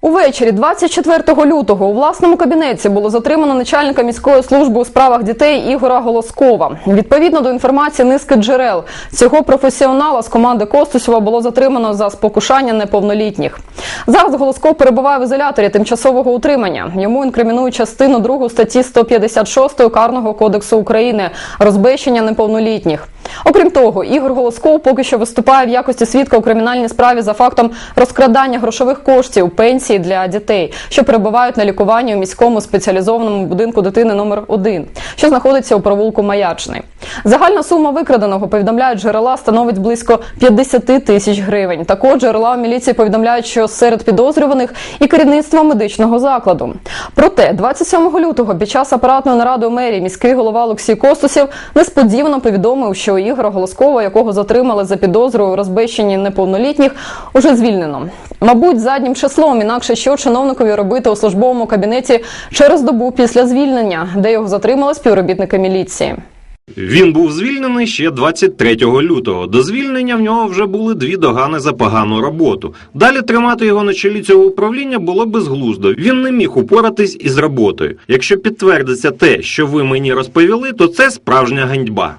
Увечері 24 лютого у власному кабінеті було затримано начальника міської служби у справах дітей Ігора Голоскова. Відповідно до інформації низки джерел, цього професіонала з команди Костусєва було затримано за спокушання неповнолітніх. Зараз Голосков перебуває в ізоляторі тимчасового утримання. Йому інкримінують частину 2 статті 156 Карного кодексу України розбещення неповнолітніх. Окрім того, Ігор Голосков поки що виступає в якості свідка у кримінальній справі за фактом розкрадання грошових коштів пенсії для дітей, що перебувають на лікуванні у міському спеціалізованому будинку дитини номер 1 що знаходиться у провулку Маячний. Загальна сума викраденого повідомляють джерела становить близько 50 тисяч гривень. Також джерела міліції повідомляють, що серед підозрюваних і керівництво медичного закладу. Проте 27 лютого під час апаратної наради у мерії міський голова Олексій Костусів несподівано повідомив, що Ігора Голоскова, якого затримали за підозрою у розбещенні неповнолітніх, уже звільнено. Мабуть, заднім числом інакше що чиновникові робити у службовому кабінеті через добу після звільнення, де його затримали співробітники міліції. Він був звільнений ще 23 лютого. До звільнення в нього вже були дві догани за погану роботу. Далі тримати його на чолі цього управління було безглуздо. Він не міг упоратись із роботою. Якщо підтвердиться те, що ви мені розповіли, то це справжня ганьба.